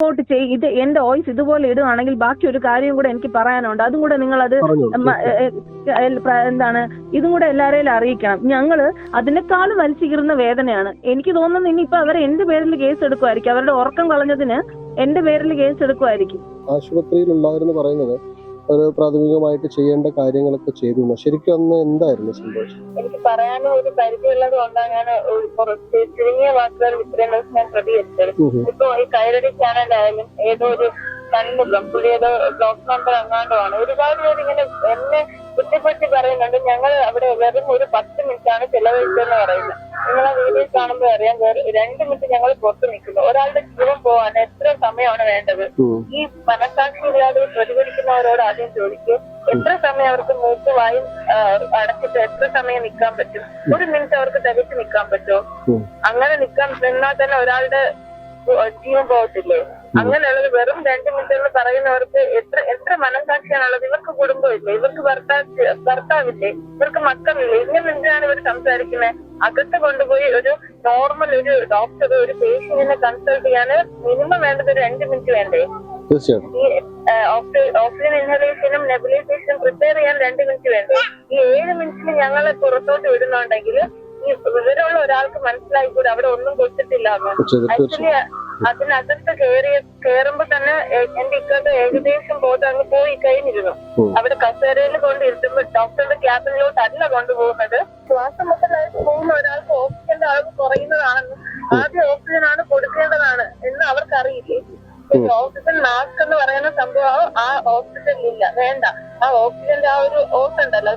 Report ചെയ് ഇത് എന്റെ വോയിസ് ഇതുപോലെ ഇടുകയാണെങ്കിൽ ബാക്കി ഒരു കാര്യം കൂടെ എനിക്ക് പറയാനുണ്ട്. അതും കൂടെ നിങ്ങൾ അത് എന്താണ് ഇതും കൂടെ എല്ലാവരെയും അറിയിക്കണം. ഞങ്ങൾ അതിനേക്കാളും വലിച്ചിരുന്ന വേദനയാണ്. എനിക്ക് തോന്നുന്നത് ഇനി ഇനിയിപ്പോ അവർ എന്റെ പേരിൽ കേസ് എടുക്കുമായിരിക്കും. അവരുടെ ഉറക്കം കളഞ്ഞതിന് എന്റെ പേരിൽ കേസ് എടുക്കുമായിരിക്കും. ആശുപത്രിയിലുള്ളവരെന്ന് പറയുന്നത് ഒരു പ്രാഥമികമായിട്ട് ചെയ്യേണ്ട കാര്യങ്ങളൊക്കെ ചെയ്തു. ശരിക്കും അന്ന് എന്തായിരുന്നു സംഭവിച്ചത് എനിക്ക് പറയാനോ ഒരു പരിധിയുള്ളത് കൊണ്ടാണ് ഞാൻ കുറച്ച് ചുരുങ്ങിയ വാക്കുകൾ ഇത്രയും ദിവസം ഞാൻ പ്രതികരിച്ചത്. ഇപ്പൊ ഈ കൈരടി ചാനലായാലും ഏതോ ഒരു കൺമുഖം പുള്ളി ഏതോ ബ്ലോക്ക് നമ്പർ അങ്ങാണ്ടോ ആണ് ഒരുപാട് പേര് ഇങ്ങനെ എന്നെ കുറ്റപ്പെടുത്തി പറയുന്നുണ്ട് ഞങ്ങൾ അവിടെ വെറും ഒരു പത്ത് മിനിറ്റാണ് ആണ് ചെലവഴിച്ചതെന്ന് പറയുന്നത് നിങ്ങൾ ആ വീഡിയോ കാണുമ്പോൾ അറിയാം രണ്ടു രണ്ട് മിനിറ്റ് ഞങ്ങൾ പുറത്ത് നിൽക്കുന്നു. ഒരാളുടെ ജീവൻ പോവാൻ എത്ര സമയമാണ് വേണ്ടത്? ഈ മനസാക്ഷി ഇല്ലാതെ പ്രതികരിക്കുന്നവരോട് ആദ്യം ചോദിക്കും. എത്ര സമയം അവർക്ക് മൂക്ക് വായും അടച്ചിട്ട് എത്ര സമയം നിൽക്കാൻ പറ്റും? ഒരു മിനിറ്റ് അവർക്ക് തികച്ചു നിൽക്കാൻ പറ്റുമോ? അങ്ങനെ നിൽക്കാൻ നിന്നാൽ തന്നെ ഒരാളുടെ ജീവൻ പോകത്തില്ലേ? അങ്ങനെയുള്ളത് വെറും രണ്ട് മിനിറ്റ് എന്ന് പറയുന്നവർക്ക് എത്ര എത്ര മനസാക്ഷിയാണുള്ളത്? ഇവർക്ക് കുടുംബമില്ലേ? ഇവർക്ക് ഭർത്താവ് ഭർത്താവില്ലേ? ഇവർക്ക് മക്കളില്ലേ? ഇങ്ങനെ എന്തിനാണ് ഇവർ സംസാരിക്കുന്നത് അകത്ത് കൊണ്ടുപോയി ഒരു നോർമൽ ഒരു ഡോക്ടർ ഒരു പേഷ്യന്റിനെ കൺസൾട്ട് ചെയ്യാൻ മിനിമം വേണ്ടത് ഒരു രണ്ട് മിനിറ്റ് വേണ്ടേ? തീർച്ചയായിട്ടും. ഈ ഓക്സിജൻ ഇൻഹലേഷനും നെബുലൈസേഷനും പ്രിപ്പയർ ചെയ്യാൻ രണ്ട് മിനിറ്റ് വേണ്ടേ? ഈ ഏഴ് മിനിറ്റിന് ഞങ്ങളെ പുറത്തോട്ട് വിടുന്നുണ്ടെങ്കിൽ ഈ വിവരമുള്ള ഒരാൾക്ക് മനസ്സിലായിക്കൂടെ? അവിടെ ഒന്നും കൊടുത്തിട്ടില്ല ആക്ച്വലി അതിനകത്ത് കേറി കേറുമ്പോ തന്നെ എന്റെ ഇക്കത്ത് ഏകദേശം ബോധം അങ്ങ് പോയി കഴിഞ്ഞിരുന്നു. അവിടെ കസേരയിൽ കൊണ്ട് ഇരുത്തുമ്പോ ഡോക്ടറുടെ ക്യാബിനിലോട്ട് അല്ല കൊണ്ടുപോകുന്നത്. ശ്വാസം മുട്ടലായിട്ട് പോകുന്ന ഒരാൾക്ക് ഓക്സിജന്റെ അളവ് കുറയുന്നതാണെന്ന് ആദ്യം ഓക്സിജൻ ആണ് കൊടുക്കേണ്ടതാണ് എന്ന് അവർക്ക് അറിയില്ലേ ഓക്സിജൻ മാസ്ക് എന്ന് പറയുന്ന സംഭവം ആ ഓക്സിജൻ ഇല്ല. വേണ്ട. ആ ഓക്സിജന്റെ ആ ഒരു ഓസ് ഉണ്ടല്ലോ.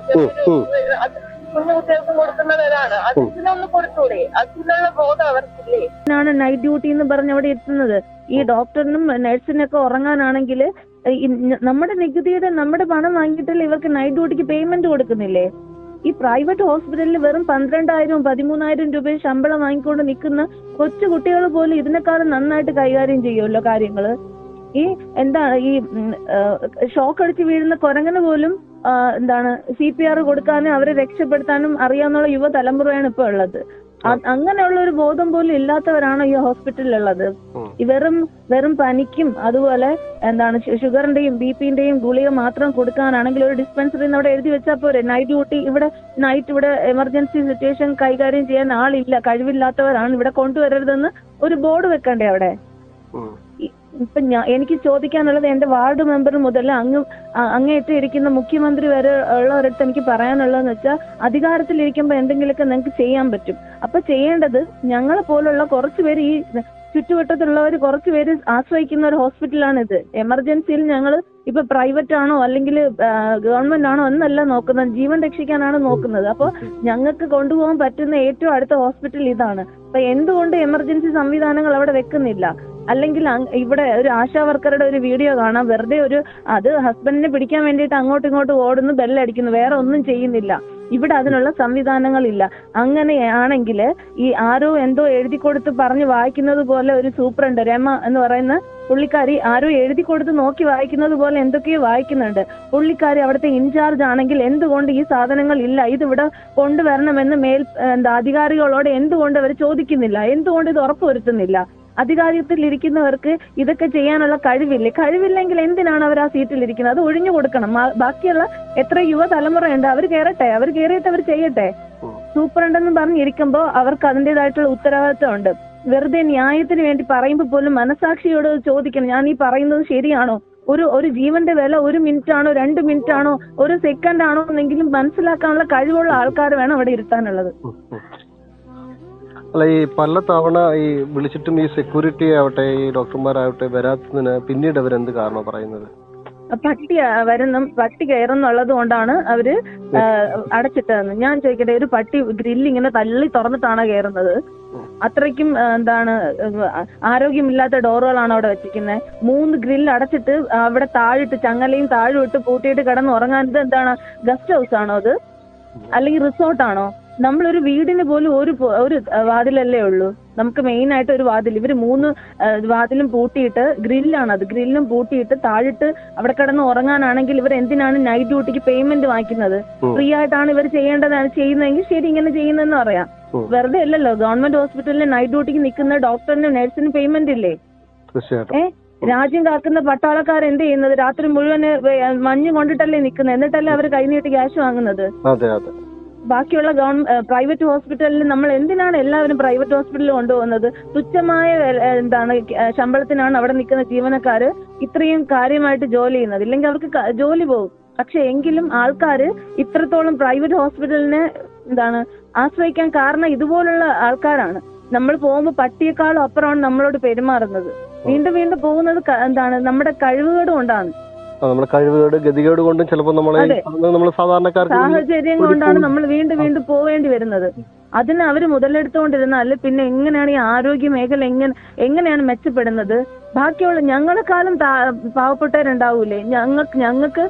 അത് കൊടുക്കുന്നവരാണ് അതിനൊന്ന് കൊടുത്തൂടെ? അതിനുള്ള ബോധം അവർക്കില്ലേ? ആണ് നൈറ്റ് ഡ്യൂട്ടി എന്ന് പറഞ്ഞ് അവിടെ എത്തുന്നത്. ഈ ഡോക്ടറിനും നഴ്സിനൊക്കെ ഉറങ്ങാനാണെങ്കിൽ നമ്മുടെ നികുതിയുടെ നമ്മുടെ പണം വാങ്ങിയിട്ടല്ലേ ഇവർക്ക് നൈറ്റ് ഡ്യൂട്ടിക്ക് പേയ്മെന്റ് കൊടുക്കുന്നില്ലേ? ഈ പ്രൈവറ്റ് ഹോസ്പിറ്റലിൽ വെറും പന്ത്രണ്ടായിരം പതിമൂന്നായിരം രൂപ ശമ്പളം വാങ്ങിക്കൊണ്ട് നിൽക്കുന്ന കൊച്ചു കുട്ടികൾ പോലും ഇതിനേക്കാളും നന്നായിട്ട് കൈകാര്യം ചെയ്യുമല്ലോ കാര്യങ്ങൾ? ഈ എന്താ ഈ ഷോക്ക് അടിച്ച് വീഴുന്ന കുരങ്ങന് പോലും എന്താണ് സി പി ആർ കൊടുക്കാനും അവരെ രക്ഷപ്പെടുത്താനും അറിയാവുന്ന യുവതലമുറയാണ് ഇപ്പൊ ഉള്ളത്. അങ്ങനെയുള്ള ഒരു ബോധം പോലും ഇല്ലാത്തവരാണ് ഈ ഹോസ്പിറ്റലിൽ ഉള്ളത് വെറും വെറും പനിക്കും അതുപോലെ എന്താണ് ഷുഗറിന്റെയും ബി പിന്റെയും ഗുളിക മാത്രം കൊടുക്കാനാണെങ്കിൽ ഒരു ഡിസ്പെൻസറി അവിടെ എഴുതി വെച്ചാൽ പോരെ. നൈറ്റ് ഡ്യൂട്ടി ഇവിടെ നൈറ്റ് ഇവിടെ എമർജൻസി സിറ്റുവേഷൻ കൈകാര്യം ചെയ്യാൻ ആളില്ല കഴിവില്ലാത്തവരാണ് ഇവിടെ കൊണ്ടുവരരുതെന്ന് ഒരു ബോർഡ് വെക്കണ്ടേ അവിടെ? ഇപ്പൊ ഞാൻ എനിക്ക് ചോദിക്കാനുള്ളത് എന്റെ വാർഡ് മെമ്പർ മുതൽ അങ്ങ് അങ്ങേറ്റം ഇരിക്കുന്ന മുഖ്യമന്ത്രി വരെ ഉള്ളവരടുത്ത് എനിക്ക് പറയാനുള്ളതെന്ന് വെച്ചാൽ അധികാരത്തിലിരിക്കുമ്പോൾ എന്തെങ്കിലുമൊക്കെ നിങ്ങൾക്ക് ചെയ്യാൻ പറ്റും. അപ്പൊ ചെയ്യേണ്ടത് ഞങ്ങളെ പോലുള്ള കുറച്ചുപേര് ഈ ചുറ്റുവട്ടത്തുള്ളവർ കുറച്ചുപേര് ആശ്രയിക്കുന്ന ഒരു ഹോസ്പിറ്റലാണിത്. എമർജൻസിയിൽ ഞങ്ങൾ ഇപ്പൊ പ്രൈവറ്റ് ആണോ അല്ലെങ്കിൽ ഗവൺമെന്റ് ആണോ എന്നല്ല നോക്കുന്നത്. ജീവൻ രക്ഷിക്കാനാണ് നോക്കുന്നത്. അപ്പൊ ഞങ്ങൾക്ക് കൊണ്ടുപോകാൻ പറ്റുന്ന ഏറ്റവും അടുത്ത ഹോസ്പിറ്റൽ ഇതാണ്. അപ്പൊ എന്തുകൊണ്ട് എമർജൻസി സംവിധാനങ്ങൾ അവിടെ വെക്കുന്നില്ല? അല്ലെങ്കിൽ ഇവിടെ ഒരു ആശാ വർക്കറുടെ ഒരു വീഡിയോ കാണാം. വെറുതെ ഒരു അത് ഹസ്ബൻഡിനെ പിടിക്കാൻ വേണ്ടിയിട്ട് അങ്ങോട്ടും ഇങ്ങോട്ടും ഓടുന്നു ബെല്ലടിക്കുന്നു വേറെ ഒന്നും ചെയ്യുന്നില്ല. ഇവിടെ അതിനുള്ള സംവിധാനങ്ങളില്ല. അങ്ങനെയാണെങ്കിൽ ഈ ആരോ എന്തോ എഴുതി കൊടുത്ത് പറഞ്ഞ് വായിക്കുന്നത് പോലെ ഒരു സൂപ്രണ്ട് രമ എന്ന് പറയുന്ന പുള്ളിക്കാരി ആരോ എഴുതി കൊടുത്ത് നോക്കി വായിക്കുന്നത് പോലെ എന്തൊക്കെയോ വായിക്കുന്നുണ്ട്. പുള്ളിക്കാരി അവിടുത്തെ ഇൻചാർജ് ആണെങ്കിൽ എന്തുകൊണ്ട് ഈ സാധനങ്ങൾ ഇല്ല? ഇതിവിടെ കൊണ്ടുവരണമെന്ന് മേൽ എന്താ അധികാരികളോട് എന്തുകൊണ്ട് അവർ ചോദിക്കുന്നില്ല? എന്തുകൊണ്ട് ഇത് ഉറപ്പുവരുത്തുന്നില്ല? അധികാരത്തിൽ ഇരിക്കുന്നവർക്ക് ഇതൊക്കെ ചെയ്യാനുള്ള കഴിവില്ലേ? കഴിവില്ലെങ്കിൽ എന്തിനാണ് അവർ ആ സീറ്റിൽ ഇരിക്കുന്നത് അത് ഒഴിഞ്ഞു കൊടുക്കണം. ബാക്കിയുള്ള എത്ര യുവതലമുറയുണ്ട് അവർ കയറട്ടെ അവർ കയറിയിട്ട് അവർ ചെയ്യട്ടെ. സൂപ്രണ്ടെന്ന് പറഞ്ഞിരിക്കുമ്പോ പറഞ്ഞിരിക്കുമ്പോൾ അവർക്ക് അതിന്റെതായിട്ടുള്ള ഉത്തരവാദിത്വം ഉണ്ട് വെറുതെ ന്യായത്തിന് വേണ്ടി പറയുമ്പോൾ പോലും മനസാക്ഷിയോട് ചോദിക്കണം ഞാൻ ഈ പറയുന്നത് ശരിയാണോ? ഒരു ഒരു ജീവന്റെ വില ഒരു മിനിറ്റ് ആണോ രണ്ട് മിനിറ്റ് ആണോ ഒരു സെക്കൻഡ് ആണോ എന്നെങ്കിലും മനസ്സിലാക്കാനുള്ള കഴിവുള്ള ആൾക്കാർ വേണം അവിടെ ഇരുത്താനുള്ളത്. അല്ല ഈ പല തവണ ഈ വിളിച്ചിട്ടും ഈ സെക്യൂരിറ്റി ആവട്ടെ ഈ ഡോക്ടർമാരാവട്ടെ വരാത്തതിന് പിന്നീട് അവരെന്ത് കാരണം പറയുന്നത്? പട്ടി വരുന്ന പട്ടി കയറുന്നുള്ളത് കൊണ്ടാണ് അവർ അടച്ചിട്ടതെന്ന്. ഞാൻ ചോദിക്കട്ടെ ഒരു പട്ടി ഗ്രില്ല് ഇങ്ങനെ തള്ളി തുറന്നിട്ടാണ് കയറുന്നത്? അത്രയ്ക്കും എന്താണ് ആരോഗ്യമില്ലാത്ത ഡോറുകളാണ് അവിടെ വെച്ചിരിക്കുന്നത്. മൂന്ന് ഗ്രില്ല് അടച്ചിട്ട് അവിടെ താഴിട്ട് ചങ്ങലയും താഴും ഇട്ട് പൂട്ടിയിട്ട് കിടന്ന് ഉറങ്ങാനത് എന്താണ് ഗസ്റ്റ് ഹൗസ് ആണോ അത്? അല്ലെങ്കിൽ റിസോർട്ടാണോ നമ്മളൊരു വീടിന് പോലും ഒരു ഒരു വാതിലല്ലേ ഉള്ളൂ. നമുക്ക് മെയിൻ ആയിട്ട് ഒരു വാതിൽ. ഇവർ മൂന്ന് വാതിലും പൂട്ടിയിട്ട് ഗ്രില്ലാണ് അത് ഗ്രില്ലും പൂട്ടിയിട്ട് താഴിട്ട് അവിടെ കിടന്ന് ഉറങ്ങാനാണെങ്കിൽ ഇവർ എന്തിനാണ് നൈറ്റ് ഡ്യൂട്ടിക്ക് പേയ്മെന്റ് വാങ്ങിക്കുന്നത്. ഫ്രീ ആയിട്ടാണ് ഇവർ ചെയ്യേണ്ടതാണ് ചെയ്യുന്നതെങ്കിൽ ശരി ഇങ്ങനെ ചെയ്യുന്നതെന്ന് പറയാം. വെറുതെ അല്ലല്ലോ ഗവൺമെന്റ് ഹോസ്പിറ്റലിൽ നൈറ്റ് ഡ്യൂട്ടിക്ക് നിൽക്കുന്ന ഡോക്ടറിന് നഴ്സിന് പേയ്മെന്റ് ഇല്ലേ? ഏ? രാജ്യം കാക്കുന്ന പട്ടാളക്കാർ എന്ത് ചെയ്യുന്നത്? രാത്രി മുഴുവൻ മഞ്ഞ് കൊണ്ടിട്ടല്ലേ നിൽക്കുന്നത്? എന്നിട്ടല്ലേ അവർ കൈനീട്ടി ക്യാഷ് വാങ്ങുന്നത്? ബാക്കിയുള്ള ഗവൺമെന്റ് പ്രൈവറ്റ് ഹോസ്പിറ്റലിൽ നമ്മൾ എന്തിനാണ് എല്ലാവരും പ്രൈവറ്റ് ഹോസ്പിറ്റലിൽ കൊണ്ടുപോകുന്നത്? തുച്ഛമായ എന്താണ് ശമ്പളത്തിനാണ് അവിടെ നിൽക്കുന്ന ജീവനക്കാര് ഇത്രയും കാര്യമായിട്ട് ജോലി ചെയ്യുന്നത്. ഇല്ലെങ്കിൽ അവർക്ക് ജോലി പോകും. പക്ഷെ എങ്കിലും ആൾക്കാര് ഇത്രത്തോളം പ്രൈവറ്റ് ഹോസ്പിറ്റലിനെ എന്താണ് ആശ്രയിക്കാൻ കാരണം ഇതുപോലുള്ള ആൾക്കാരാണ്. നമ്മൾ പോകുമ്പോൾ പട്ടിയേക്കാളും അപ്പുറമാണ് നമ്മളോട് പെരുമാറുന്നത്. വീണ്ടും വീണ്ടും പോകുന്നത് എന്താണ് നമ്മുടെ കഴിവുകേട് കൊണ്ടാണ്. നമ്മുടെ കഴിവുകേട് ഗതികേട് കൊണ്ടും ചിലപ്പോൾ നമ്മളെ നമ്മൾ സാധാരണക്കാർക്ക് സാഹചര്യം കൊണ്ടാണ് നമ്മൾ വീണ്ടും വീണ്ടും പോവേണ്ടി വരുന്നത്. അതിന് അവർ മുതലെടുത്തുകൊണ്ടിരുന്നാൽ പിന്നെ എങ്ങനെയാണ് ഈ ആരോഗ്യ മേഖല എങ്ങനെ എങ്ങനെയാണ് മെച്ചപ്പെടുന്നത്? ബാക്കിയുള്ള ഞങ്ങളെ കാലം പാവപ്പെട്ടവരുണ്ടാവൂലേ? ഞങ്ങൾക്ക് ഞങ്ങൾക്ക്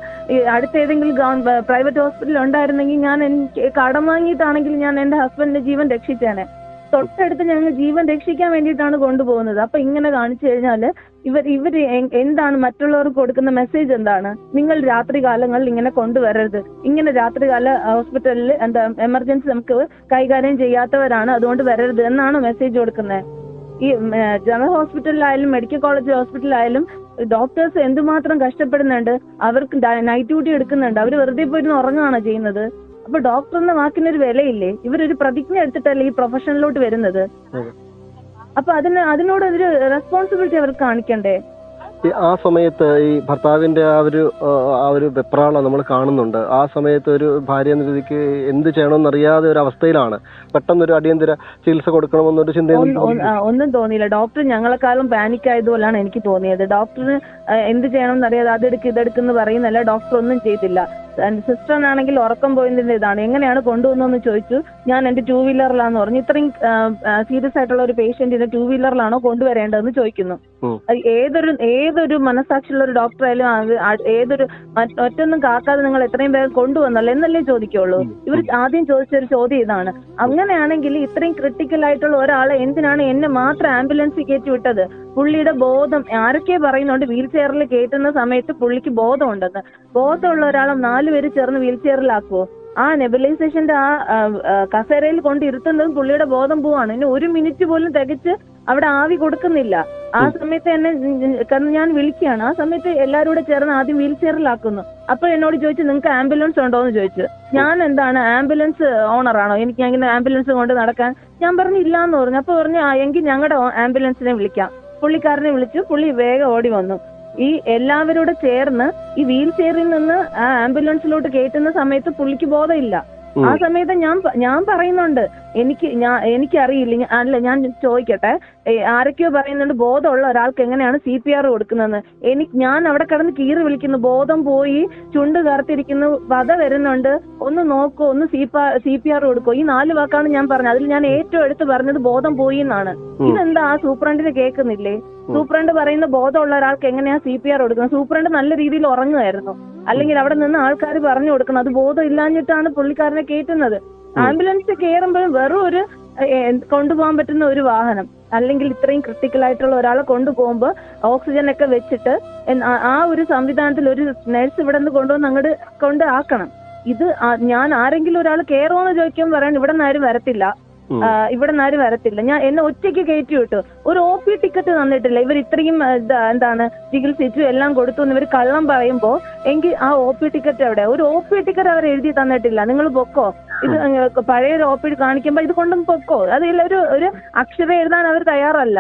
അടുത്ത ഏതെങ്കിലും പ്രൈവറ്റ് ഹോസ്പിറ്റൽ ഉണ്ടായിരുന്നെങ്കിൽ ഞാൻ എനിക്ക് കടം വാങ്ങിയിട്ടാണെങ്കിൽ ഞാൻ എന്റെ ഹസ്ബൻഡിന്റെ ജീവൻ രക്ഷിച്ചേനെ. തൊട്ടടുത്ത് ഞങ്ങൾ ജീവൻ രക്ഷിക്കാൻ വേണ്ടിയിട്ടാണ് കൊണ്ടുപോകുന്നത്. അപ്പൊ ഇങ്ങനെ കാണിച്ചു കഴിഞ്ഞാൽ ഇവർ ഇവർ എന്താണ് മറ്റുള്ളവർക്ക് കൊടുക്കുന്ന മെസ്സേജ് എന്താണ്? നിങ്ങൾ രാത്രി കാലങ്ങളിൽ ഇങ്ങനെ കൊണ്ടുവരരുത്. ഇങ്ങനെ രാത്രികാല ഹോസ്പിറ്റലിൽ എന്താ എമർജൻസി നമുക്ക് കൈകാര്യം ചെയ്യാത്തവരാണ് അതുകൊണ്ട് വരരുത് എന്നാണ് മെസ്സേജ് കൊടുക്കുന്നത് ഈ ജനറൽ ഹോസ്പിറ്റലിലായാലും മെഡിക്കൽ കോളേജ് ഹോസ്പിറ്റലിലായാലും ഡോക്ടേഴ്സ് എന്തുമാത്രം കഷ്ടപ്പെടുന്നുണ്ട്? അവർക്ക് നൈറ്റ് ഡ്യൂട്ടി എടുക്കുന്നുണ്ട്. അവർ വെറുതെ പോയിരുന്ന് ഉറങ്ങുകയാണോ ചെയ്യുന്നത്? അപ്പൊ ഡോക്ടർ എന്ന വാക്കിനൊരു വിലയില്ലേ? ഇവരൊരു പ്രതിജ്ഞ എടുത്തിട്ടല്ലേ ഈ പ്രൊഫഷനിലോട്ട് വരുന്നത്. അപ്പൊ അതിന് അതിനോട് ഒരു റെസ്പോൺസിബിലിറ്റി അവർ കാണിക്കണ്ടേ? ആ സമയത്ത് ഈ ഭർത്താവിന്റെ ആ ഒരു ആ, ഒരു വെപ്രാളം നമ്മൾ കാണുന്നുണ്ട്. ആ സമയത്ത് ഒരു ഭാര്യ എന്ന രീതിക്ക് എന്ത് ചെയ്യണമെന്ന് അറിയാതെ ഒരു അവസ്ഥയിലാണ്. പെട്ടെന്ന് ഒരു അടിയന്തര ചികിത്സ കൊടുക്കണമെന്നൊരു ചിന്തയൊന്നും ഒന്ന്- തോന്നിയില്ല. ഡോക്ടർ ഞങ്ങളെക്കാളും പാനിക് ആയതുപോലാണ് എനിക്ക് തോന്നിയത്. ഡോക്ടറിന് എന്ത് ചെയ്യണം എന്നറിയാതെ അതെടുക്ക് ഇതെടുക്കെന്ന് പറയുന്നല്ല ഡോക്ടർ ഒന്നും ചെയ്തില്ല. സിസ്റ്റർ ആണെങ്കിൽ ഉറക്കം പോയതിന്റെ ഇതാണ്. എങ്ങനെയാണ് കൊണ്ടുവന്നതെന്ന് ചോദിച്ചു. ഞാൻ എന്റെ ടൂ വീലറിലാന്ന് പറഞ്ഞു. ഇത്രയും സീരിയസ് ആയിട്ടുള്ള ഒരു പേഷ്യന്റിനെ ടൂ വീലറിലാണോ കൊണ്ടുവരേണ്ടതെന്ന് ചോദിക്കുന്നു. ഏതൊരു ഏതൊരു മനസ്സാക്ഷിയുള്ള ഒരു ഡോക്ടർ ആയാലും ഏതൊരു ഒറ്റൊന്നും കാക്കാതെ നിങ്ങൾ എത്രയും വേഗം കൊണ്ടുവന്നല്ലോ എന്നല്ലേ ചോദിക്കുള്ളൂ. ഇവർ ആദ്യം ചോദിച്ച ഒരു ചോദ്യം ഇതാണ്. അങ്ങനെയാണെങ്കിൽ ഇത്രയും ക്രിട്ടിക്കൽ ആയിട്ടുള്ള ഒരാളെ എന്തിനാണ് എന്നെ മാത്രം ആംബുലൻസിൽ കയറ്റി വിട്ടത്? പുള്ളിയുടെ ബോധം ആരൊക്കെ പറയുന്നുണ്ട് വീൽ ചെയറിൽ കയറ്റുന്ന സമയത്ത് പുള്ളിക്ക് ബോധമുണ്ടെന്ന്. ബോധമുള്ള ഒരാളെ നാലുപേര് ചേർന്ന് വീൽ ചെയറിലാക്കുവോ ആ നെബിലൈസേഷന്റെ ആ കൊണ്ട് കസേരയിൽ കൊണ്ടിരുത്തുന്നതും പുള്ളിയുടെ ബോധം പോവാണ്. ഇനി ഒരു മിനിറ്റ് പോലും തികച്ച് അവിടെ ആവി കൊടുക്കുന്നില്ല. ആ സമയത്ത് എന്നെ കാരണം ഞാൻ വിളിക്കുകയാണ്. ആ സമയത്ത് എല്ലാവരും കൂടെ ചേർന്ന് ആദ്യം വീൽ ചെയറിലാക്കുന്നു. അപ്പോൾ എന്നോട് ചോദിച്ചു നിങ്ങൾക്ക് ആംബുലൻസ് ഉണ്ടോ എന്ന് ചോദിച്ചു. ഞാൻ എന്താണ് ആംബുലൻസ് ഓണറാണോ എനിക്ക് അങ്ങനെ ആംബുലൻസ് കൊണ്ട് നടക്കാൻ ഞാൻ പറഞ്ഞു ഇല്ല എന്ന് പറഞ്ഞു. അപ്പൊ പറഞ്ഞു "ആ, എങ്കിൽ ഞങ്ങളുടെ ആംബുലൻസിനെ വിളിക്കാം. പുള്ളിക്കാരനെ വിളിച്ചു. പുള്ളി വേഗം ഓടി വന്നു. ഈ എല്ലാവരോട് ചേർന്ന് ഈ വീൽ ചെയറിൽ നിന്ന് ആ ആംബുലൻസിലോട്ട് കയറ്റുന്ന സമയത്ത് പുള്ളിക്ക് ബോധമില്ല. ആ സമയത്ത് ഞാൻ ഞാൻ പറയുന്നുണ്ട് എനിക്ക് ഞാൻ എനിക്കറിയില്ല അല്ല ഞാൻ ചോദിക്കട്ടെ ആരൊക്കെയോ പറയുന്നുണ്ട് ബോധമുള്ള ഒരാൾക്ക് എങ്ങനെയാണ് സി പി ആർ കൊടുക്കുന്നതെന്ന്. എനിക്ക് ഞാൻ അവിടെ കിടന്ന് കീറി വിളിക്കുന്നു ബോധം പോയി ചുണ്ട് കറുത്തിരിക്കുന്നു വധ വരുന്നുണ്ട് ഒന്ന് നോക്കൂ ഒന്ന് സി പി ആർ കൊടുക്കോ. ഈ നാല് വാക്കാണ് ഞാൻ പറഞ്ഞത്. അതിൽ ഞാൻ ഏറ്റവും എടുത്ത് പറഞ്ഞത് ബോധം പോയി എന്നാണ്. ഇതെന്താ ആ സൂപ്രണ്ടിന് കേൾക്കുന്നില്ലേ? സൂപ്രണ്ട് പറയുന്ന ബോധമുള്ള ഒരാൾക്ക് എങ്ങനെയാ സി പി ആർ കൊടുക്കുന്നത്? സൂപ്രണ്ട് നല്ല രീതിയിൽ ഉറങ്ങുമായിരുന്നു. അല്ലെങ്കിൽ അവിടെ നിന്ന് ആൾക്കാർ പറഞ്ഞു കൊടുക്കണം. അത് ബോധം ഇല്ലാഞ്ഞിട്ടാണ് പുള്ളിക്കാരനെ കയറ്റുന്നത്. ആംബുലൻസ് കയറുമ്പോഴും വെറും ഒരു കൊണ്ടുപോകാൻ പറ്റുന്ന ഒരു വാഹനം. അല്ലെങ്കിൽ ഇത്രയും ക്രിട്ടിക്കൽ ആയിട്ടുള്ള ഒരാളെ കൊണ്ടുപോകുമ്പോൾ ഓക്സിജൻ ഒക്കെ വെച്ചിട്ട് ആ- ഒരു സംവിധാനത്തിൽ ഒരു നഴ്സ് ഇവിടെ നിന്ന് കൊണ്ടുവന്ന് അങ്ങോട്ട് കൊണ്ട് ആക്കണം. ഇത് ഞാൻ ആരെങ്കിലും ഒരാൾ കയറുമോന്ന് ചോദിക്കുമ്പോൾ പറയാൻ ഇവിടെ നിന്ന് ആരും വരത്തില്ല. ഇവിടെ നിന്ന് ആരും വരത്തില്ല. ഞാൻ എന്നെ ഒറ്റയ്ക്ക് കയറ്റി വിട്ടു. ഒരു ഒ പി ടിക്കറ്റ് തന്നിട്ടില്ല. ഇവർ ഇത്രയും എന്താണ് ചികിത്സിച്ചു എല്ലാം കൊടുത്തു എന്ന് ഇവർ കള്ളം പറയുമ്പോ എങ്കിൽ ആ ഒ പി ടിക്കറ്റ് എവിടെ? ഒരു ഒ പി ടിക്കറ്റ് അവർ എഴുതി തന്നിട്ടില്ല. നിങ്ങൾ പൊക്കോ? ഇത് പഴയ ഒരു ഒ പി കാണിക്കുമ്പോ ഇത് കൊണ്ടും പൊക്കോ? അതിൽ ഒരു ഒരു അക്ഷരം എഴുതാൻ അവർ തയ്യാറല്ല.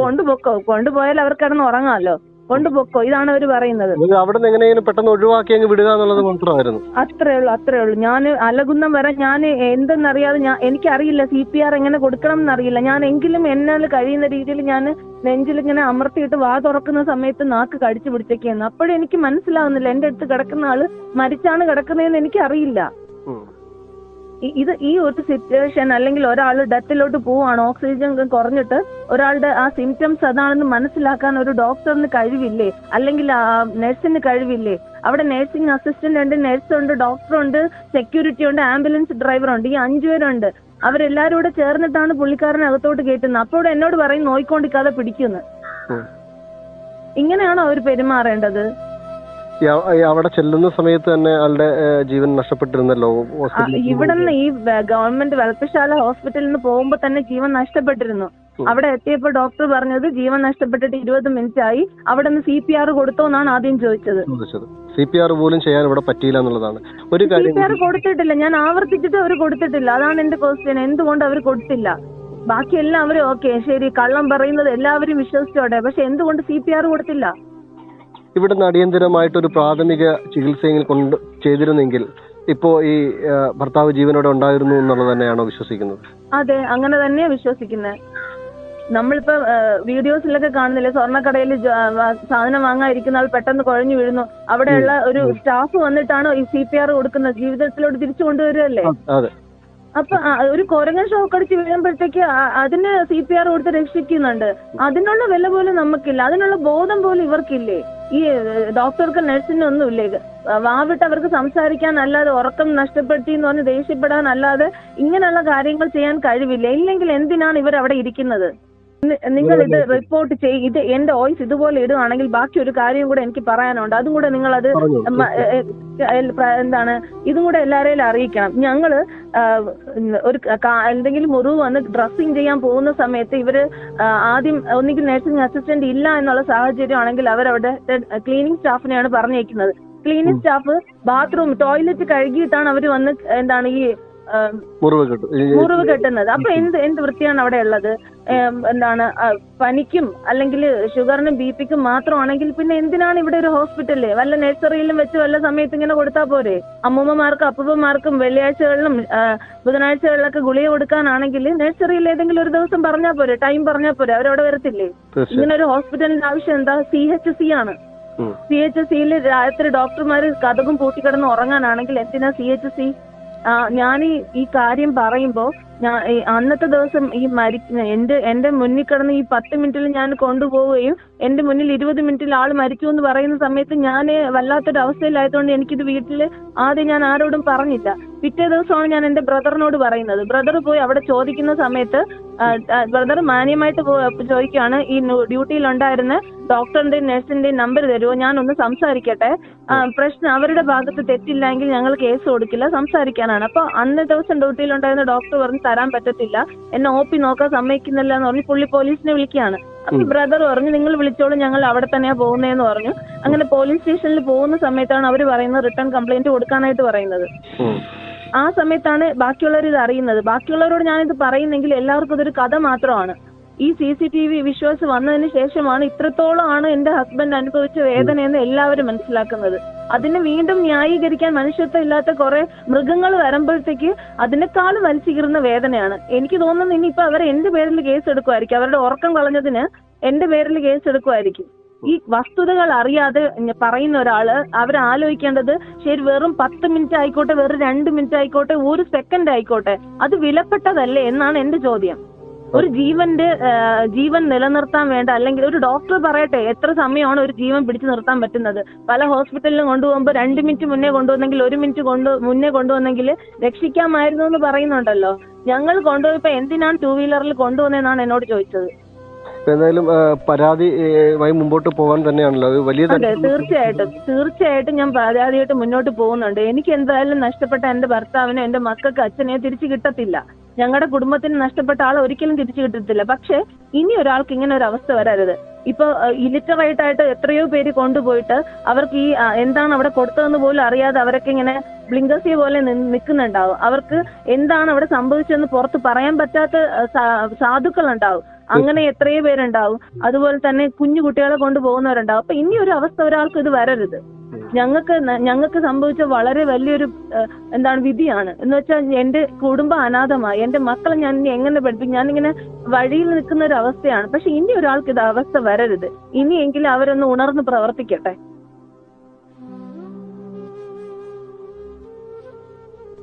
കൊണ്ടുപൊക്കോ കൊണ്ടുപോയാൽ അവർ കിടന്ന് ഉറങ്ങാമല്ലോ കൊണ്ടുപൊക്കോ ഇതാണ് അവർ പറയുന്നത്. അവിടെ എങ്ങനെയെങ്കിലും പെട്ടെന്ന് ഒഴിവാക്കി അങ്ങ് വിടുക എന്നുള്ളത് മാത്രമായിരുന്നു. അത്രേ ഉള്ളൂ അത്രേ ഉള്ളൂ. ഞാൻ അലകുന്നം വരെ ഞാൻ എന്തെന്നറിയാതെ ഞാൻ എനിക്കറിയില്ല സി പി ആർ എങ്ങനെ കൊടുക്കണം എന്നറിയില്ല. ഞാൻ എങ്കിലും എന്നാൽ കഴിയുന്ന രീതിയിൽ ഞാൻ നെഞ്ചിൽ ഇങ്ങനെ അമർത്തിയിട്ട് വാ തുറക്കുന്ന സമയത്ത് നാക്ക് കടിച്ചു പിടിച്ചൊക്കെയാണ് അപ്പോഴെനിക്ക് മനസ്സിലാവുന്നില്ല എന്റെ അടുത്ത് കിടക്കുന്ന ആൾ മരിച്ചാണ് കിടക്കുന്നതെന്ന് എനിക്കറിയില്ല. ഇത് ഈ ഒരു സിറ്റുവേഷൻ അല്ലെങ്കിൽ ഒരാൾ ഡെത്തിലോട്ട് പോവാണ് ഓക്സിജൻ കുറഞ്ഞിട്ട് ഒരാളുടെ ആ സിംറ്റംസ് അതാണെന്ന് മനസ്സിലാക്കാൻ ഒരു ഡോക്ടറിന് കഴിവില്ലേ? അല്ലെങ്കിൽ നഴ്സിന് കഴിവില്ലേ? അവിടെ നഴ്സിംഗ് അസിസ്റ്റന്റ് ഉണ്ട് നഴ്സ് ഉണ്ട് ഡോക്ടർ ഉണ്ട് സെക്യൂരിറ്റി ഉണ്ട് ആംബുലൻസ് ഡ്രൈവർ ഉണ്ട് ഈ അഞ്ചുപേരുണ്ട് അവരെല്ലാരും കൂടെ ചേർന്നിട്ടാണ് പുള്ളിക്കാരനെ അകത്തോട്ട് കയറ്റുന്നത്. അപ്പോൾ എന്നോട് പറയും നോയിക്കൊണ്ടിരിക്കാതെ പിടിക്കുന്നു. ഇങ്ങനെയാണോ അവർ പെരുമാറേണ്ടത്? അവിടെ ചെല്ലുന്ന സമയത്ത് തന്നെ ആളുടെ ജീവൻ നഷ്ടപ്പെട്ടിരുന്നല്ലോ ഇവിടുന്ന് ഈ ഗവൺമെന്റ് വെളുപ്പശാല ഹോസ്പിറ്റലിൽ നിന്ന് പോകുമ്പോ തന്നെ ജീവൻ നഷ്ടപ്പെട്ടിരുന്നു. അവിടെ എത്തിയപ്പോൾ ഡോക്ടർ പറഞ്ഞത് ജീവൻ നഷ്ടപ്പെട്ടിട്ട് ഇരുപത് മിനിറ്റ് ആയി അവിടെ നിന്ന് സി പി ആർ കൊടുത്തോ എന്നാണ് ആദ്യം ചോദിച്ചത്. സി പി ആർ പോലും ചെയ്യാൻ ഇവിടെ പറ്റിയില്ല എന്നുള്ളതാണ്. ഒരു സി കാര്യം പി ആർ കൊടുത്തിട്ടില്ല. ഞാൻ ആവർത്തിച്ചിട്ട് അവർ കൊടുത്തിട്ടില്ല. അതാണ് എന്റെ ക്വസ്റ്റ്യൻ. എന്തുകൊണ്ട് അവർ കൊടുത്തില്ല? ബാക്കി എല്ലാവരും ഓക്കെ ശരി കള്ളം പറയുന്നത് എല്ലാവരും വിശ്വസിച്ചോട്ടെ. പക്ഷെ എന്തുകൊണ്ട് സി പി ആർ കൊടുത്തില്ല? ഇവിടുന്ന് അടിയന്തരമായിട്ടൊരു പ്രാഥമിക ചികിത്സയെങ്കിൽ കൊണ്ട് ചെയ്തിരുന്നെങ്കിൽ ഇപ്പോ ഈ ഭർത്താവ് ജീവനോടെ ഉണ്ടായിരുന്നു എന്നുള്ളത് തന്നെയാണോ വിശ്വസിക്കുന്നത്? അതെ അങ്ങനെ തന്നെയാ വിശ്വസിക്കുന്നത് നമ്മളിപ്പോ വീഡിയോസിലൊക്കെ കാണുന്നില്ലേ സ്വർണക്കടയിൽ സാധനം വാങ്ങാതിരിക്കുന്ന ആൾ പെട്ടെന്ന് കുഴഞ്ഞു വീഴുന്നു. അവിടെയുള്ള ഒരു സ്റ്റാഫ് വന്നിട്ടാണ് ഈ സി പി ആർ കൊടുക്കുന്നത്? ജീവിതത്തിലോട്ട് തിരിച്ചു കൊണ്ടുവരുമല്ലേ അപ്പൊ ഒരു കുരങ്ങൻ ഷോക്ക് അടിച്ച് വീഴുമ്പോഴത്തേക്ക് അതിന് സി പി ആർ കൊടുത്ത് രക്ഷിക്കുന്നുണ്ട്. അതിനുള്ള വില പോലും നമുക്കില്ല. അതിനുള്ള ബോധം പോലും ഇവർക്കില്ലേ? ഈ ഡോക്ടർക്ക് നഴ്സിനും ഒന്നുമില്ലേ? വാവിട്ട് അവർക്ക് സംസാരിക്കാൻ അല്ലാതെ ഉറക്കം നഷ്ടപ്പെടുത്തി എന്ന് പറഞ്ഞ് ദേഷ്യപ്പെടാൻ അല്ലാതെ ഇങ്ങനെയുള്ള കാര്യങ്ങൾ ചെയ്യാൻ കഴിവില്ല. ഇല്ലെങ്കിൽ എന്തിനാണ് ഇവർ അവിടെ ഇരിക്കുന്നത്? നിങ്ങൾ ഇത് റിപ്പോർട്ട് ചെയ് ഇത് എന്റെ വോയിസ് ഇതുപോലെ ഇടുകയാണെങ്കിൽ ബാക്കി ഒരു കാര്യം കൂടെ എനിക്ക് പറയാനുണ്ട്. അതും കൂടെ നിങ്ങൾ അത് എന്താണ് ഇതും കൂടെ എല്ലാവരെയും അറിയിക്കണം. ഞങ്ങൾ ഒരു എന്തെങ്കിലും മുറിവ് വന്ന് ഡ്രസ്സിങ് ചെയ്യാൻ പോകുന്ന സമയത്ത് ഇവർ ആദ്യം ഒന്നിക്കും നഴ്സിംഗ് അസിസ്റ്റന്റ് ഇല്ല എന്നുള്ള സാഹചര്യം ആണെങ്കിൽ അവരവിടെ ക്ലീനിങ് സ്റ്റാഫിനെയാണ് പറഞ്ഞേക്കുന്നത് ക്ലീനിങ് സ്റ്റാഫ് ബാത്റൂം ടോയ്ലറ്റ് കഴുകിയിട്ടാണ് അവർ വന്ന് എന്താണ് ഈ മുറിവ് കെട്ടുന്നത്. അപ്പൊ എന്ത് എന്ത് വൃത്തിയാണ് അവിടെ ഉള്ളത്? എന്താണ് പനിക്കും അല്ലെങ്കിൽ ഷുഗറിനും ബി പിക്കും മാത്രമാണെങ്കിൽ പിന്നെ എന്തിനാണ് ഇവിടെ ഒരു ഹോസ്പിറ്റൽ? വല്ല നഴ്സറിയിലും വെച്ച് വല്ല സമയത്ത് ഇങ്ങനെ കൊടുത്താൽ പോരെ? അമ്മൂമ്മമാർക്കും അപ്പൂപ്പന്മാർക്കും വെള്ളിയാഴ്ചകളിലും ബുധനാഴ്ചകളിലൊക്കെ ഗുളിക കൊടുക്കാനാണെങ്കിൽ നഴ്സറിയിൽ ഏതെങ്കിലും ഒരു ദിവസം പറഞ്ഞാൽ പോരെ ടൈം പറഞ്ഞാൽ പോരെ അവരവിടെ വരത്തില്ലേ? ഇങ്ങനെ ഒരു ഹോസ്പിറ്റലിന്റെ ആവശ്യം എന്താ? സി എച്ച് സി ആണ്. സി എച്ച് സിയിൽ രാത്രി ഡോക്ടർമാർ കഥകും പൂട്ടിക്കിടന്ന് ഉറങ്ങാനാണെങ്കിൽ എന്തിനാ സി എച്ച് സി? ഞാൻ ഈ ഈ കാര്യം പറയുമ്പോൾ ഞാൻ അന്നത്തെ ദിവസം ഈ മരി എന്റെ എന്റെ മുന്നിൽ കിടന്ന് ഈ പത്ത് മിനിറ്റിൽ ഞാൻ കൊണ്ടുപോവുകയും എന്റെ മുന്നിൽ ഇരുപത് മിനിറ്റിൽ ആൾ മരിച്ചു എന്ന് പറയുന്ന സമയത്ത് ഞാൻ വല്ലാത്തൊരു അവസ്ഥയിലായതുകൊണ്ട് എനിക്കിത് വീട്ടിൽ ആദ്യം ഞാൻ ആരോടും പറഞ്ഞില്ല. പിറ്റേ ദിവസമാണ് ഞാൻ എന്റെ ബ്രദറിനോട് പറയുന്നത്. ബ്രദർ പോയി അവിടെ ചോദിക്കുന്ന സമയത്ത് ബ്രദർ മാന്യമായിട്ട് ചോദിക്കുകയാണ് ഈ ഡ്യൂട്ടിയിൽ ഉണ്ടായിരുന്ന ഡോക്ടറിന്റെയും നഴ്സിന്റെയും നമ്പർ തരുമോ? ഞാനൊന്ന് സംസാരിക്കട്ടെ. പ്രശ്നം അവരുടെ ഭാഗത്ത് തെറ്റില്ലെങ്കിൽ ഞങ്ങൾ കേസ് കൊടുക്കില്ല സംസാരിക്കാനാണ്. അപ്പൊ അന്ന് ദിവസം ഡ്യൂട്ടിയിൽ ഉണ്ടായിരുന്ന ഡോക്ടർ പറഞ്ഞ് തരാൻ പറ്റത്തില്ല. എന്നെ ഒ പി നോക്കാൻ സമ്മതിക്കുന്നില്ല എന്ന് പറഞ്ഞ് പുള്ളി പോലീസിനെ വിളിക്കുകയാണ്. അപ്പൊ ബ്രദർ പറഞ്ഞു നിങ്ങൾ വിളിച്ചോളൂ ഞങ്ങൾ അവിടെ തന്നെയാ പോകുന്നതെന്ന് പറഞ്ഞു. അങ്ങനെ പോലീസ് സ്റ്റേഷനിൽ പോകുന്ന സമയത്താണ് അവർ പറയുന്നത് റിട്ടേൺ കംപ്ലൈന്റ് കൊടുക്കാനായിട്ട് പറയുന്നത്. ആ സമയത്താണ് ബാക്കിയുള്ളവർ ഇത് അറിയുന്നത്. ബാക്കിയുള്ളവരോട് ഞാനിത് പറയുന്നെങ്കിൽ എല്ലാവർക്കും ഇതൊരു കഥ മാത്രമാണ്. ഈ C C T V visuals വന്നതിന് ശേഷമാണ് ഇത്രത്തോളം ആണ് എന്റെ ഹസ്ബൻഡ് അനുഭവിച്ച വേദന എന്ന് എല്ലാവരും മനസ്സിലാക്കുന്നത്. അതിനെ വീണ്ടും ന്യായീകരിക്കാൻ മനുഷ്യത്വം ഇല്ലാത്ത കുറെ മൃഗങ്ങൾ വരുമ്പോഴത്തേക്ക് അതിനേക്കാളും വലിച്ചീറുന്ന വേദനയാണ്. എനിക്ക് തോന്നുന്നത് ഇനിയിപ്പോ അവർ എന്റെ പേരിൽ കേസ് എടുക്കുമായിരിക്കും അവരുടെ ഉറക്കം കളഞ്ഞതിന് എന്റെ പേരിൽ കേസ് എടുക്കുമായിരിക്കും ഈ വസ്തുതകൾ അറിയാതെ പറയുന്ന ഒരാൾ അവർ ആലോചിക്കേണ്ടത് ശരി വെറും പത്ത് മിനിറ്റ് ആയിക്കോട്ടെ വെറും രണ്ട് മിനിറ്റ് ആയിക്കോട്ടെ ഒരു സെക്കൻഡ് ആയിക്കോട്ടെ അത് വിലപ്പെട്ടതല്ലേ എന്നാണ് എന്റെ ചോദ്യം. ഒരു ജീവന്റെ ജീവൻ നിലനിർത്താൻ വേണ്ട അല്ലെങ്കിൽ ഒരു ഡോക്ടർ പറയട്ടെ എത്ര സമയമാണ് ഒരു ജീവൻ പിടിച്ചു നിർത്താൻ പറ്റുന്നത്? പല ഹോസ്പിറ്റലിലും കൊണ്ടുപോകുമ്പോൾ രണ്ട് മിനിറ്റ് മുന്നേ കൊണ്ടുവന്നെങ്കിൽ ഒരു മിനിറ്റ് കൊണ്ട് മുന്നേ കൊണ്ടുവന്നെങ്കിൽ രക്ഷിക്കാമായിരുന്നു എന്ന് പറയുന്നുണ്ടല്ലോ. ഞങ്ങൾ കൊണ്ടുപോയപ്പോ എന്തിനാണ് ടൂ വീലറിൽ കൊണ്ടുവന്നതെന്നാണ് എന്നോട് ചോദിച്ചത്. ഇപ്പൊ എന്തായാലും ആ, പരാതി ഏ, മുമ്പോട്ട് പോകാൻ തന്നെയാണല്ലോ. അത് വലിയ അതെ തീർച്ചയായിട്ടും. തീർച്ചയായിട്ടും ഞാൻ പരാതിയായിട്ട് മുന്നോട്ട് പോകുന്നുണ്ട്. എനിക്ക് എന്തായാലും നഷ്ടപ്പെട്ട എന്റെ ഭർത്താവിനെ എന്റെ മക്കൾക്ക് അച്ഛനെ തിരിച്ചു കിട്ടത്തില്ല. ഞങ്ങളുടെ കുടുംബത്തിന് നഷ്ടപ്പെട്ട ആൾ ഒരിക്കലും തിരിച്ചു കിട്ടത്തില്ല. പക്ഷെ ഇനി ഒരാൾക്ക് ഇങ്ങനെ ഒരു അവസ്ഥ വരരുത്. ഇപ്പൊ ഇലിറ്ററേറ്റ് ആയിട്ട് എത്രയോ പേര് കൊണ്ടുപോയിട്ട് അവർക്ക് ഈ എന്താണ് അവിടെ കൊടുത്തതെന്ന് പോലും അറിയാതെ അവരൊക്കെ ഇങ്ങനെ ബ്ലിങ്കസി പോലെ നിൽക്കുന്നുണ്ടാവും അവർക്ക് എന്താണ് അവിടെ സംഭവിച്ചതെന്ന് പുറത്ത് പറയാൻ പറ്റാത്ത സാധുക്കൾ ഉണ്ടാവും സാധുക്കളുണ്ടാവും. അങ്ങനെ എത്രയോ പേരുണ്ടാവും. അതുപോലെ തന്നെ കുഞ്ഞു കുട്ടികളെ കൊണ്ടുപോകുന്നവരുണ്ടാവും അപ്പൊ ഇനി ഒരു അവസ്ഥ ഒരാൾക്ക് ഇത് വരരുത്. ഞങ്ങൾക്ക് ഞങ്ങൾക്ക് സംഭവിച്ച വളരെ വലിയൊരു എന്താണ് വിധിയാണ്. എന്ന് വെച്ചാൽ എന്റെ കുടുംബം അനാഥമായി. എന്റെ മക്കളെ ഞാൻ ഇനി എങ്ങനെ പഠിപ്പിക്കും? ഞാനിങ്ങനെ വഴിയിൽ നിൽക്കുന്ന ഒരു അവസ്ഥയാണ്. പക്ഷെ ഇനി ഒരാൾക്ക് ഇത് അവസ്ഥ വരരുത്. ഇനിയെങ്കിലും അവരൊന്ന് ഉണർന്ന് പ്രവർത്തിക്കട്ടെ.